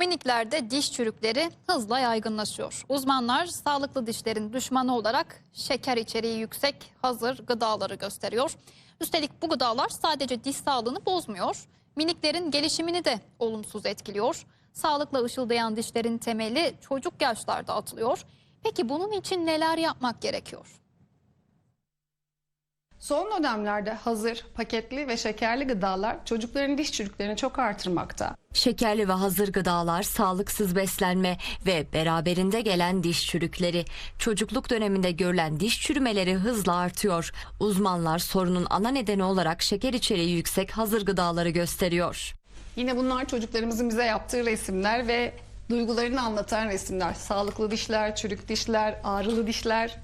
Miniklerde diş çürükleri hızla yaygınlaşıyor. Uzmanlar sağlıklı dişlerin düşmanı olarak şeker içeriği yüksek hazır gıdaları gösteriyor. Üstelik bu gıdalar sadece diş sağlığını bozmuyor, miniklerin gelişimini de olumsuz etkiliyor. Sağlıkla ışıldayan dişlerin temeli çocuk yaşlarda atılıyor. Peki bunun için neler yapmak gerekiyor? Son dönemlerde hazır, paketli ve şekerli gıdalar çocukların diş çürüklerini çok artırmakta. Şekerli ve hazır gıdalar, sağlıksız beslenme ve beraberinde gelen diş çürükleri. Çocukluk döneminde görülen diş çürümeleri hızla artıyor. Uzmanlar sorunun ana nedeni olarak şeker içeriği yüksek hazır gıdaları gösteriyor. Yine bunlar çocuklarımızın bize yaptığı resimler ve duygularını anlatan resimler. Sağlıklı dişler, çürük dişler, ağrılı dişler.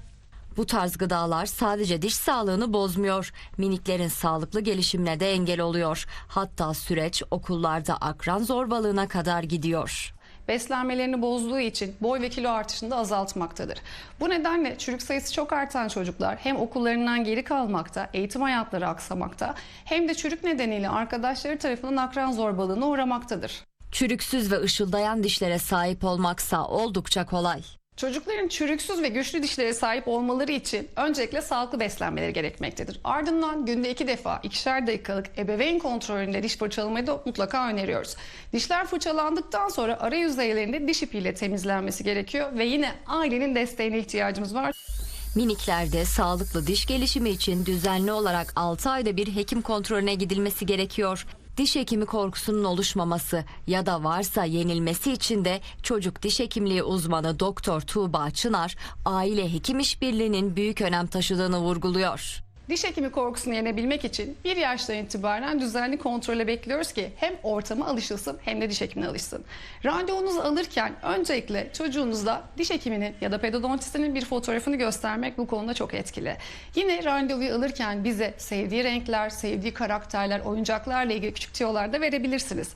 Bu tarz gıdalar sadece diş sağlığını bozmuyor, miniklerin sağlıklı gelişimine de engel oluyor. Hatta süreç okullarda akran zorbalığına kadar gidiyor. beslenmelerini bozduğu için boy ve kilo artışını da azaltmaktadır. Bu nedenle çürük sayısı çok artan çocuklar hem okullarından geri kalmakta, eğitim hayatları aksamakta hem de çürük nedeniyle arkadaşları tarafından akran zorbalığına uğramaktadır. Çürüksüz ve ışıldayan dişlere sahip olmaksa oldukça kolay. Çocukların çürüksüz ve güçlü dişlere sahip olmaları için öncelikle sağlıklı beslenmeleri gerekmektedir. Ardından günde iki defa ikişer dakikalık ebeveyn kontrolünde diş fırçalamayı da mutlaka öneriyoruz. Dişler fırçalandıktan sonra ara yüzeylerinde diş ipiyle temizlenmesi gerekiyor ve yine ailenin desteğine ihtiyacımız var. Miniklerde sağlıklı diş gelişimi için düzenli olarak 6 ayda bir hekim kontrolüne gidilmesi gerekiyor. Diş hekimi korkusunun oluşmaması ya da varsa yenilmesi için de çocuk diş hekimliği uzmanı Doktor Tuğba Çınar aile hekim işbirliğinin büyük önem taşıdığını vurguluyor. Diş hekimi korkusunu yenebilmek için bir yaştan itibaren düzenli kontrole bekliyoruz ki hem ortama alışılsın hem de diş hekimine alışsın. Randevunuzu alırken öncelikle çocuğunuzla diş hekiminin ya da pedodontistinin bir fotoğrafını göstermek bu konuda çok etkili. Yine randevuyu alırken bize sevdiği renkler, sevdiği karakterler, oyuncaklarla ilgili küçük tiyolar da verebilirsiniz.